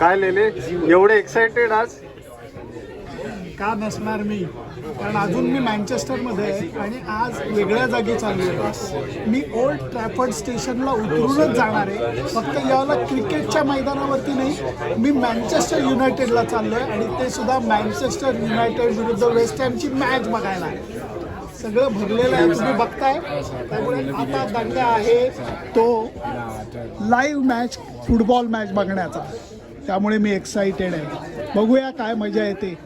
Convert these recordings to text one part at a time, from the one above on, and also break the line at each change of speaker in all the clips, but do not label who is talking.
काय लेले? एवढे एक्साइटेड आज?
का नसणार मी? कारण अजून मी मँचेस्टरमध्ये आहे आणि आज वेगळ्या जागी चालू आहे मी ओल्ड ट्रॅफर्ड स्टेशनला उतरूनच जाणार आहे. फक्त याला क्रिकेटच्या मैदानावरती नाही मी मँचेस्टर युनायटेडला चाललो आहे आणि ते सुद्धा मँचेस्टर युनायटेड विरुद्ध वेस्ट हॅमची मॅच बघायला सगळं भरलेलं आहे तुम्ही बघताय. त्यामुळे आता दंगा आहे तो. लाईव्ह मॅच फुटबॉल मॅच बघण्याचा. त्यामुळे मी एक्साइटेड आहे. बघूया काय मजा येते.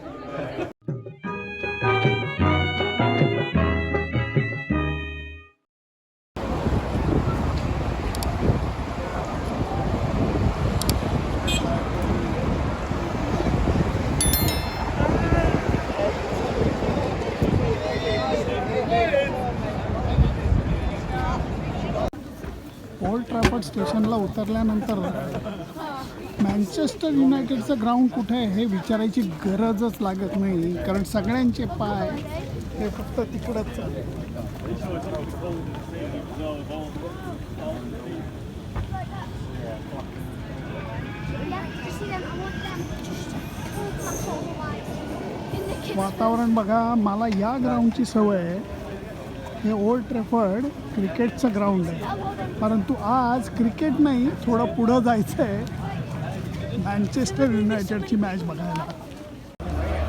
ओल्ड स्टेशनला उतरल्यानंतर मँचेस्टर युनायटेडचं ग्राउंड कुठे आहे हे विचारायची गरजच लागत नाही कारण सगळ्यांचे पाय हे फक्त तिकडंच चालले वातावरण बघा मला या ग्राउंडची सवय आहे. हे ओल्ड ट्रॅफर्ड क्रिकेटचं ग्राउंड आहे. परंतु आज क्रिकेट नाही थोडं पुढं जायचं आहे मँचेस्टर युनायटेडची मॅच बघायला.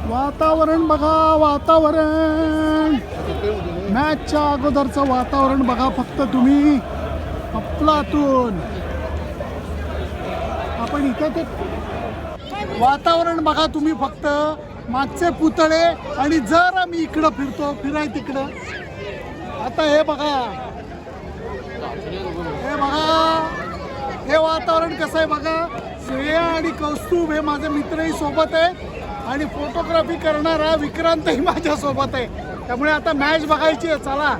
वातावरण बघा वातावरण. मॅचच्या अगोदरचं वातावरण बघा फक्त तुम्ही. अफलातून. आपण इथे ते वातावरण बघा तुम्ही फक्त. मागचे पुतळे आणि जर मी इकडं फिरतो फिराय तिकडं. आता हे बघा. हे बघा. हे वातावरण कसं आहे बघा. श्रेया आणि कौस्तुभ हे माझे मित्रही सोबत आहेत आणि फोटोग्राफी करणारा विक्रांतही माझ्यासोबत आहे. त्यामुळे आता मॅच बघायची आहे. चला.